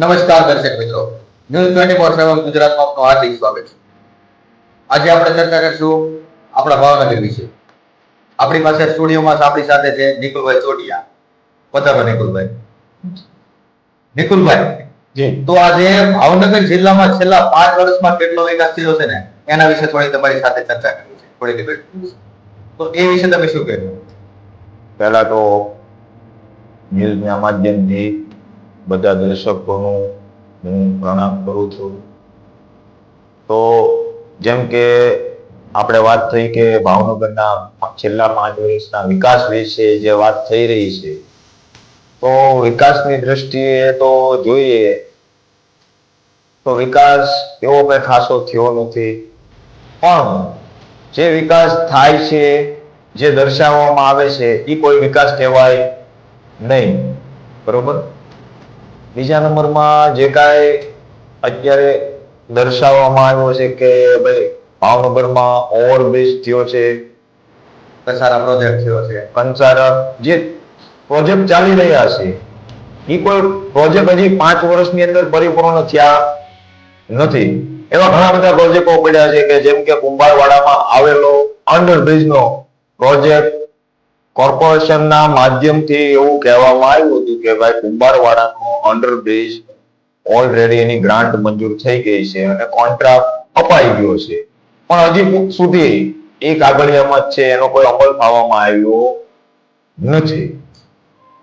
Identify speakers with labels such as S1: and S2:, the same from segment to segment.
S1: નમસ્કાર દર્શક મિત્રો. ન્યૂઝ ટ્વેન્ટી ફોર સેવન ગુજરાતમાં આપનું હાર્દિક સ્વાગત છે. આજે આપણે ચર્ચા કરીશું આપણા ભાવનગર વિશે. આપણી પાસે સ્ટુડિયોમાં આપણી સાથે છે નિકુલભાઈ ચોટિયા. પધારો નિકુલભાઈ. નિકુલભાઈ તો આજે ભાવનગર જિલ્લામાં છેલ્લા પાંચ વર્ષમાં કેટલો વિકાસ થયો છે ને? એના વિશે થોડી તમારી સાથે ચર્ચા કરવી છે. થોડી ડિબેટ તો એ વિશે તમે શું કહેશો?
S2: પહેલા તો ન્યૂઝના માધ્યમથી બધા દર્શકોનું હું પ્રણામ કરું છું. તો જેમ કે આપણે વાત થઈ કે ભાવનગરના છેલ્લા પાંચ વર્ષના વિકાસ વિશે જે વાત થઈ રહી છે, તો વિકાસની દ્રષ્ટિએ તો જોઈએ, તો વિકાસ એવો કઈ ખાસો થયો નથી. પણ જે વિકાસ થાય છે, જે દર્શાવવામાં આવે છે એ કોઈ વિકાસ કહેવાય નહીં. બરોબર? બીજા નંબરમાં જે કાંઈ અત્યારે દર્શાવવામાં આવ્યો છે કે ભાઈ ભાવનગરમાં ઓવરબ્રિજ થયો છે
S1: કંસારા પ્રોજેક્ટ થયો છે.
S2: કંસારા જે પ્રોજેક્ટ ચાલી રહ્યા છે એ કોઈ પ્રોજેક્ટ હજી પાંચ વર્ષની અંદર પરિપૂર્ણ થયા નથી. એવા ઘણા બધા પ્રોજેક્ટો પડ્યા છે કે જેમ કે કુંભારવાડામાં આવેલો અંડરબ્રિજનો પ્રોજેક્ટ કોર્પોરેશનના માધ્યમથી એવું કહેવામાં આવ્યું હતું કે ભાઈ કુંભારવાડાનો અંડરબ્રિજ ઓલરેડી એની ગ્રાન્ટ મંજૂર થઈ ગઈ છે અને કોન્ટ્રાક્ટ અપાઈ ગયો છે. પણ હજી સુધી એ કાગળિયામાં જ છે એનો કોઈ અમલ થવામાં આવ્યો નથી.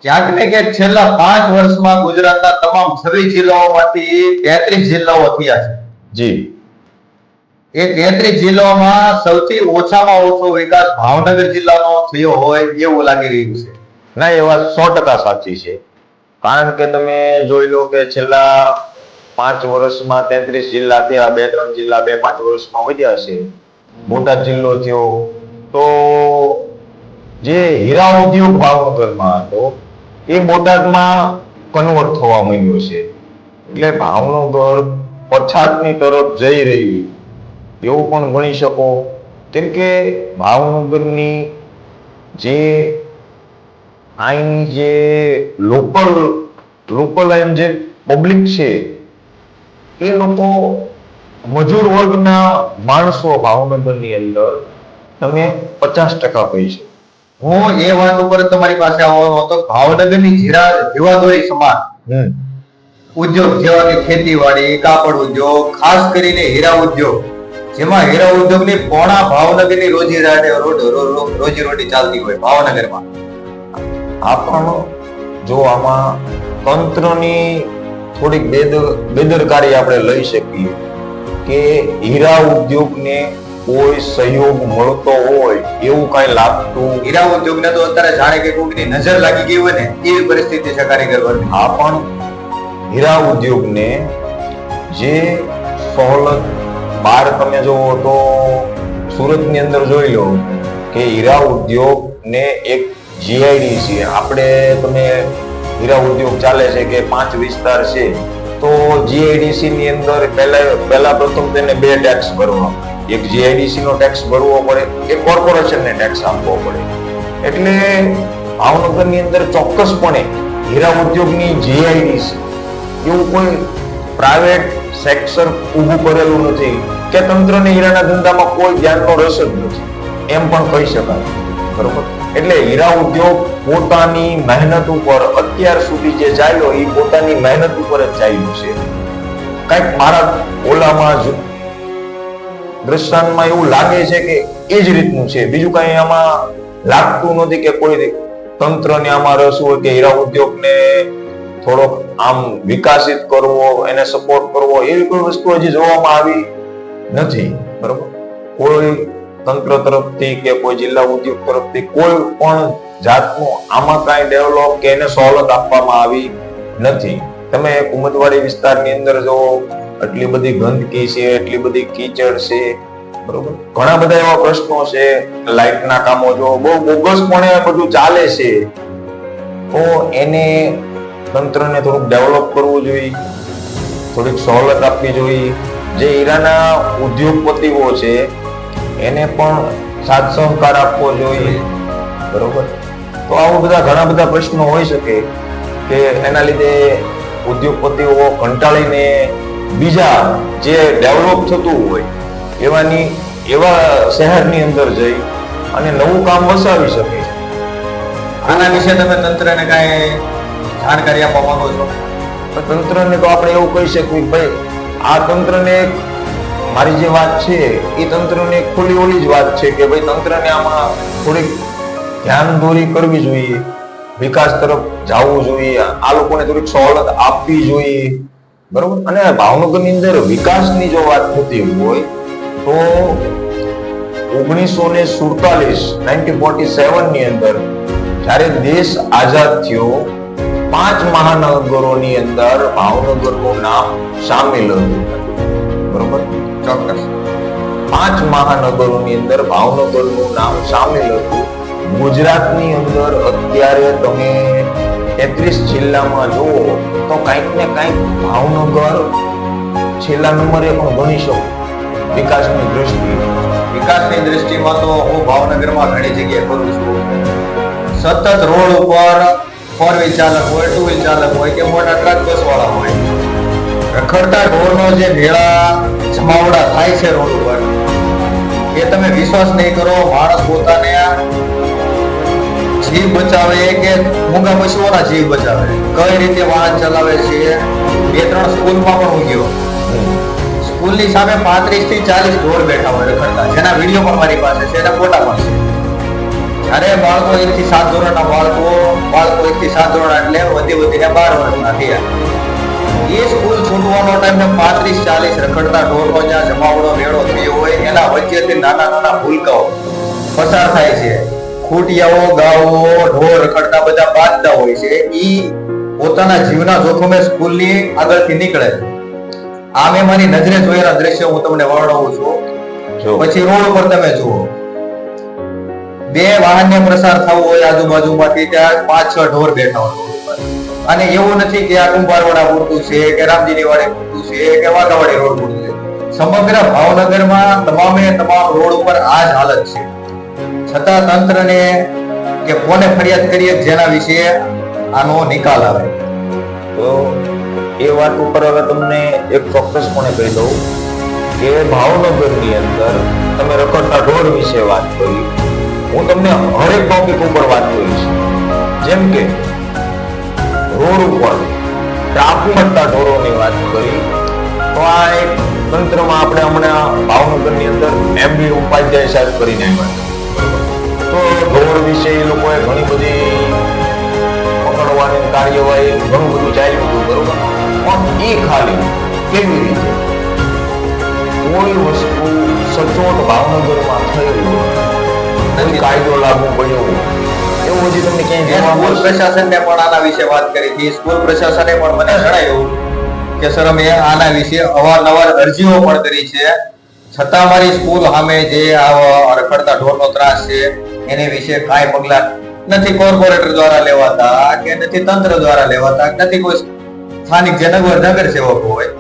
S1: ક્યાંક ને ક્યાંક છેલ્લા પાંચ વર્ષમાં ગુજરાતના તમામ છવ્વીસ જિલ્લાઓમાંથી તેત્રીસ જિલ્લાઓ થયા છે.
S2: જી.
S1: એ તેત્રીસ જિલ્લામાં સૌથી ઓછામાં ઓછો વિકાસ ભાવનગર જિલ્લાનો થયો હોય એવું લાગી રહ્યું છે.
S2: ના, એ વાત સો ટકા સાચી છે. કારણ કે તમે જોઈ લો કે છેલ્લા પાંચ વર્ષમાં તેત્રીસ જિલ્લા થયા, બે ત્રણ જિલ્લા, બે પાંચ વર્ષમાં વધ્યા છે બોટાદ જિલ્લો થયો. તો જે હીરા ઉદ્યોગ ભાવનગરમાં હતો, એ બોટાદમાં કન્વર્ટ થવા માંડ્યો છે. એટલે ભાવનગર પછાતની તરફ જઈ રહી એવું પણ ગણી શકો. કેમ કે ભાવનગરની જે અહીંની જે લોકલ લોકલ એમ જે પબ્લિક છે એ લોકો મજૂર વર્ગના માણસો ભાવનગરની અંદર તમે પચાસ ટકા કહી છે
S1: હું એ વાત ઉપર તમારી પાસે આવવાનો હતો. ભાવનગરની જીરા જીવાદોરી સમાન ઉદ્યોગ જેવા કે ખેતીવાડી કાપડ ઉદ્યોગ ખાસ કરીને હીરા ઉદ્યોગ જેમાં હીરા ઉદ્યોગની પોણા ભાવનગરની રોજી રાડે રોડ- રો- રો- રોજી રોટી ચાલતી હોય ભાવનગરમાં.
S2: આ પણ જો આમાં તંત્રની થોડીક બેદર બેદરકારી આપણે લઈ શકીએ કે હીરા ઉદ્યોગને કોઈ સહયોગ મળતો હોય એવું કઈ લાગતું
S1: હીરા ઉદ્યોગને તો અત્યારે જાણે કે કોઈકની નજર લાગી ગઈ હોય ને એવી પરિસ્થિતિ છે કારીગર
S2: આ પણ હીરા ઉદ્યોગને જે સવલત બહાર તમે જોવો તો સુરતની અંદર જોઈ લો કે હીરા ઉદ્યોગને એક જીઆઈડીસી આપણે તમે હીરા ઉદ્યોગ ચાલે છે કે પાંચ વિસ્તાર છે, તો જીઆઈડીસી ની અંદર પહેલા પહેલા પ્રથમ તેને બે ટેક્સ ભરવા. એક જીઆઈડીસી નો ટેક્સ ભરવો પડે, એક કોર્પોરેશનને ટેક્સ આપવો પડે. એટલે ભાવનગરની અંદર ચોક્કસપણે હીરા ઉદ્યોગની જીઆઈડીસી એવું કોઈ પ્રાઇવેટ સેક્ટર ઊભું કરેલું નથી. કે તંત્રને હીરાના ધંધામાં કોઈ ધ્યાનનો રસ જ નથી. એમ પણ કહી શકાય. બરોબર? એટલે હીરા ઉદ્યોગ પોતાની મહેનત ઉપર અત્યાર સુધી જે ચાલ્યો એ પોતાની મહેનત ઉપર જ ચાલ્યું છે. કંઈક મારા ઓલામાં જ દ્રષ્ટાંતમાં એવું લાગે છે કે એ જ રીતનું છે. બીજું કઈ આમાં લાગતું નથી કે કોઈ તંત્રને આમાં રસ હોય કે હીરા ઉદ્યોગને થોડોક આમ વિકાસિત કરવો, એને સપોર્ટ કરવો, એવી કોઈ વસ્તુ હજી જોવામાં આવી નથી, બરોબર? કોઈ તંત્ર તરફથી કે કોઈ જિલ્લા ઉદ્યોગ તરફથી કોઈ પણ જાતનું આમાં કાંઈ ડેવલપ કે એને સવલત આપવામાં આવી નથી. તમે કુમતવાડી વિસ્તારની અંદર જો એટલી બધી ગંદકી છે એટલી બધી કીચડ છે, બરોબર? ઘણા બધા એવા પ્રશ્નો છે, લાઇટના કામો જો બહુ બોગસપણે બધું ચાલે છે. તો એને તંત્રને થોડુંક ડેવલપ કરવું જોઈએ, થોડીક સવલત આપવી જોઈએ. જે હીરાના ઉદ્યોગપતિઓ છે એને પણ સાથ સહકાર આપવો જોઈએ. બરોબર? તો આવા બધા ઘણા બધા પ્રશ્નો હોઈ શકે કે એના લીધે ઉદ્યોગપતિઓ કંટાળીને બીજા જે ડેવલપ થતું હોય એવાની એવા શહેરની અંદર જઈ અને નવું કામ વસાવી શકે.
S1: આના વિશે તમે તંત્રને કાંઈ જાણકારી આપવા માંગો છો?
S2: તો તંત્રને તો આપણે એવું કહી શકીએ કે ભાઈ આ તંત્રને મારી જે વાત છે, એ તંત્રને ખુલ્લી ઓલી જ વાત છે કે ભાઈ તંત્રને આમાં થોડીક ધ્યાન દોરી કરવી જોઈએ, વિકાસ તરફ જવું જોઈએ, આ લોકોને થોડીક સવલત આપવી જોઈએ, બરોબર? અને ભાવનગરની અંદર વિકાસની જો વાત થતી હોય, તો ઓગણીસો ને સુડતાલીસ નાઇન્ટીન ફોર્ટી સેવનની અંદર જ્યારે દેશ આઝાદ થયો પાંચ મહાનગરોની અંદર ભાવનગરનું નામ સામેલ હતું. બરોબર?
S1: ચોક્કસ.
S2: પાંચ મહાનગરોની અંદર ભાવનગરનું નામ સામેલ હતું. ગુજરાતની અંદર અત્યારે તમે તેત્રીસ જિલ્લામાં જુઓ, તો કંઈક ને કંઈક ભાવનગર છેલ્લા નંબરે પણ ગણી શકો. વિકાસની દ્રષ્ટિએ.
S1: વિકાસની દ્રષ્ટિમાં તો હું ભાવનગરમાં ઘણી જગ્યાએ કરું છું. સતત રોડ ઉપર ફોર વ્હીલ ચાલક હોય ટુ વ્હીલ ચાલક હોય કે મોટા ટ્રક બસ વાળા હોય રખડતા ઢોરનો જે ભેળા જમાવડા થાય છે રોડ ઉપર, એ તમે વિશ્વાસ નહીં કરો, માણસ પોતાને જીવ બચાવે કે મૂંગા પશુઓના જીવ બચાવે. કઈ રીતે વાહન ચલાવે છે, બે ત્રણ સ્કૂલમાં પણ હું ગયો. સ્કૂલની સામે પાંત્રીસથી ચાલીસ ઢોર બેઠા હોય રખડતા, જેના વીડિયો પણ મારી પાસે છે, એના ફોટા પણ છે. જ્યારે બાળકો એક થી સાત ધોરણના બાળકો બાળકો એક થી સાત ધોરણ એટલે વધી વધીને બાર વર્ષના થયા. એ સ્કૂલ છૂટવાનો ટાઈમ પાંત્રીસ ચાલીસ રખડતા ઢોરનો જ્યાં જમાવડો મેળો થયો હોય એના વચ્ચેથી નાના નાના ભૂલકાઓ પસાર થાય છે. ખૂટિયાઓ ગાવો ઢોર રખડતા બધા બાંધતા હોય છે. એ પોતાના જીવના જોખમે સ્કૂલની આગળથી નીકળે. આ મેં મારી નજરે જોયેલા દ્રશ્ય હું તમને વર્ણવું છું. પછી રોડ ઉપર તમે જુઓ. બે વાહનને પ્રસાર થવો હોય આજુબાજુમાંથી ત્યાં પાંચ, છ ઢોર બેઠા હોય અને એવું નથી કે આ કુંભારવાડા પૂરતું છે, કે રામજીની વાડી પૂરતું છે, કે વાઘાવાડી રોડ પૂરતું છે. સમગ્ર ભાવનગરમાં તમામે તમામ રોડ ઉપર આ જ હાલત છે. છતાં તંત્રને કે કોને ફરિયાદ કરીએ જેના વિશે આનો નિકાલ આવે.
S2: તો એ વાત ઉપર હવે તમને એક ચોક્કસપણે કહી દઉં કે ભાવનગરની અંદર તમે રખડતા ઢોર વિશે વાત કરી. હું તમને હરેક ટોપિક ઉપર વાત કરીશ. જેમ કે રોડ ઉપર ટ્રાફિક મળતા ઢોરોની વાત કરી, તો આ એક તંત્રમાં આપણે હમણાં ભાવનગરની અંદર એમ બી ઉપાધ્યાય સાહેબ કરીને આવ્યા તો ઢોર વિશે એ લોકોએ ઘણી બધી પકડવાની કાર્યવાહી ઘણું બધું ચાલ્યું હતું, બરોબર? પણ એ ખાલી કેવી રીતે? કોઈ વસ્તુ સચોટ ભાવનગરમાં થયેલું કોઈ કાયદો લાગુ પડ્યો? એવું હજી તમને ક્યાંય
S1: સ્કૂલ પ્રશાસનને પણ આના વિશે વાત કરી હતી. સ્કૂલ પ્રશાસને પણ મને જણાવ્યું કે સર અમે આના વિશે અવારનવાર અરજીઓ પણ કરી છે. છતાં મારી સ્કૂલ સામે જે આ રખડતા ઢોરનો ત્રાસ છે એની વિશે કાંઈ પગલાં નથી કોર્પોરેટર દ્વારા લેવાતા કે નથી તંત્ર દ્વારા લેવાતા નથી કોઈ સ્થાનિક જે નગર નગર સેવકો હોય.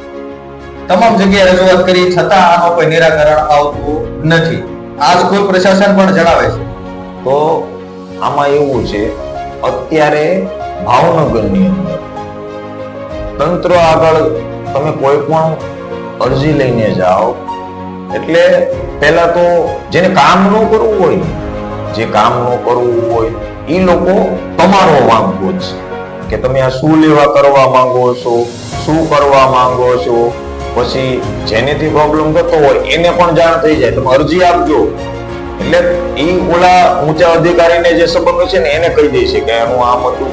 S1: તમામ જગ્યાએ રજૂઆત કરી છતાં આનો કોઈ નિરાકરણ આવતું નથી. આ સ્કૂલ પ્રશાસન પણ જણાવે છે.
S2: તો આમાં એવું છે, અત્યારે ભાવનગરની અંદર તંત્ર આગળ તમે કોઈ પણ અરજી લઈને જાઓ, એટલે પહેલા તો જેને કામ ન કરવું હોય, જે કામ ન કરવું હોય, એ લોકો તમારો માંગો છે. કે તમે આ શું લેવા કરવા માંગો છો, શું કરવા માંગો છો પછી જેનેથી પ્રોબ્લેમ થતો હોય એને પણ જાણ થઈ જાય. તમે અરજી આપજો. એટલે એ ઓલા ઊંચા અધિકારીને જે સંબંધો છે ને એને કહી દે છે કે હું આમ હતું,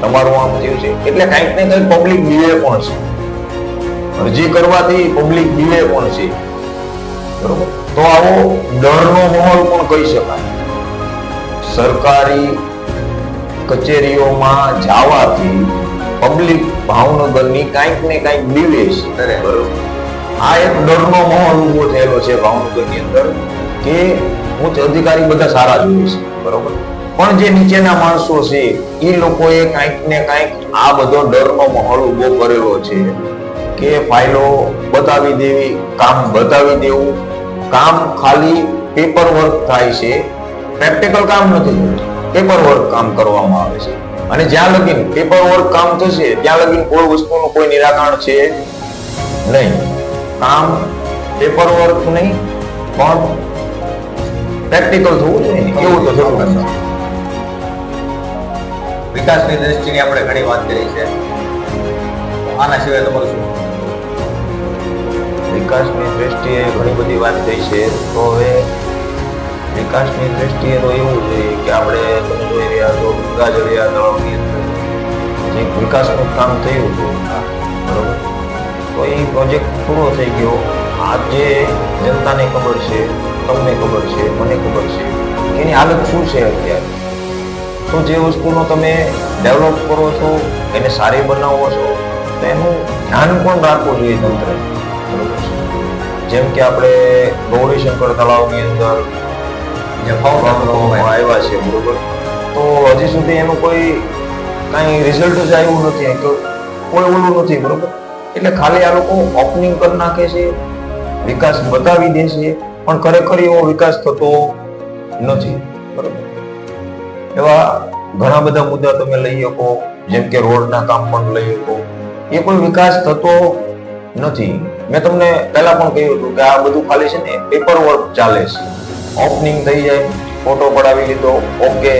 S2: તમારું આમ થયું છે. એટલે કંઈક ને કંઈક પબ્લિક બીવે પણ છે. અરજી કરવાથી પબ્લિક બીવે પણ છે. બરોબર? તો આવો ડરનો માહોલ પણ કહી શકાય. સરકારી કચેરીઓમાં જવાથી પબ્લિક ભાવનગરની કાંઈક ને કાંઈક બીવે છે.
S1: બરાબર.
S2: આ એક ડરનો માહોલ ઊભો થયેલો છે ભાવનગરની અંદર કે ઉચ્ચ અધિકારી બધા સારા જ હોય છે, બરોબર? પણ જે નીચેના માણસો છે, એ લોકોએ કાંઈક ને કાંઈક આ બધો ડરનો માહોલ ઊભો કરેલો છે કે ફાઇલો બતાવી દેવી, કામ બતાવી દેવું, કામ ખાલી પેપર વર્ક થાય છે. પ્રેક્ટિકલ કામ નથી પેપર વર્ક કામ કરવામાં આવે છે. અને જ્યાં લગીન પેપર વર્ક કામ થશે, ત્યાં લગીન કોઈ વસ્તુનું કોઈ નિરાકરણ છે નહીં. કામ પેપર વર્ક નહીં પણ પ્રેક્ટિકલ થવું જોઈએ એવું તો થવું નથી.
S1: વિકાસની દ્રષ્ટિની આપણે ઘણી વાત કરી છે. આના સિવાય તમારું શું?
S2: વિકાસની દ્રષ્ટિએ ઘણી બધી વાત થઈ છે. તો હવે વિકાસની દ્રષ્ટિએ તો એવું જોઈએ કે આપણે તમે જોઈ રહ્યા છો ગંગા જળિયા તળાવની અંદર. જે વિકાસનું કામ થયું હતું. બરોબર? તો એ પ્રોજેક્ટ પૂરો થઈ ગયો. આજે જનતાને ખબર છે, તમને ખબર છે, મને ખબર છે. એની હાલત શું છે અત્યારે? તો જે વસ્તુનો તમે ડેવલપ કરો છો, એને સારી બનાવો છો, તો એનું ધ્યાન પણ રાખવું જોઈએ તંત્ર. જેમ કે આપણે ગૌરીશંકર તળાવની અંદર
S1: જે ભાવ
S2: આવ્યા છે, બરોબર? તો હજી સુધી એનું કોઈ કાંઈ રિઝલ્ટ જ આવ્યું નથી કે કોઈ ઓલું નથી, બરોબર? એટલે ખાલી આ લોકો ઓપનિંગ કરી નાખે છે, વિકાસ બતાવી દે છે, પણ ખરેખર એવો વિકાસ થતો નથી, બરોબર. એવા ઘણા બધા મુદ્દા તમે લઈ શકો, જેમ કે રોડના કામ પણ લઈ શકો. એ કોઈ વિકાસ થતો નથી. મેં તમને પહેલા પણ કહ્યું હતું કે આ બધું ખાલી છે ને પેપર વર્ક ચાલે છે. ઓપનિંગ થઈ જાય ફોટો પડાવી લીધો, ઓકે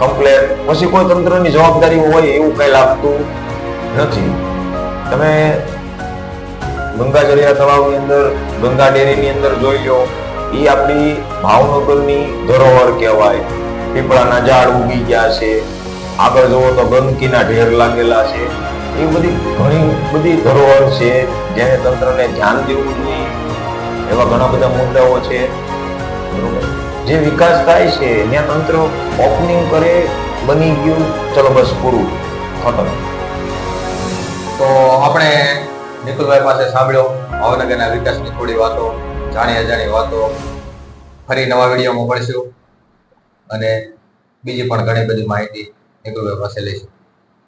S2: કમ્પ્લેટ પછી કોઈ તંત્રની જવાબદારી હોય એવું કઈ લાગતું નથી. તમે ગંગાજળિયા તળાવની અંદર, ગંગા ડેરીની અંદર જોઈ લો એ આપણી ભાવનગરની ધરોહર કહેવાય. પીપળાના ઝાડ ઉગી ગયા છે. આગળ જુઓ તો ગંદકીના ઢેર લાગેલા છે. એ બધી ઘણી બધી ધરોહર છે, જેને તંત્રને ધ્યાન દેવું જોઈએ. એવા ઘણા બધા મુદ્દાઓ છે. જે વિકાસ થાય છે ત્યાં તંત્ર ઓપનિંગ કરે, બની ગયું, ચલો બસ પૂરું. ખતમ.
S1: તો આપણે નિકુલભાઈ પાસે સાંભળ્યો, ભાવનગરના વિકાસની થોડી વાતો જાણી અજાણી વાતો. ફરી નવા વિડીયોમાં મળશું. અને બીજી પણ ઘણી બધી માહિતી નિકુલભાઈ પાસે લઈશું.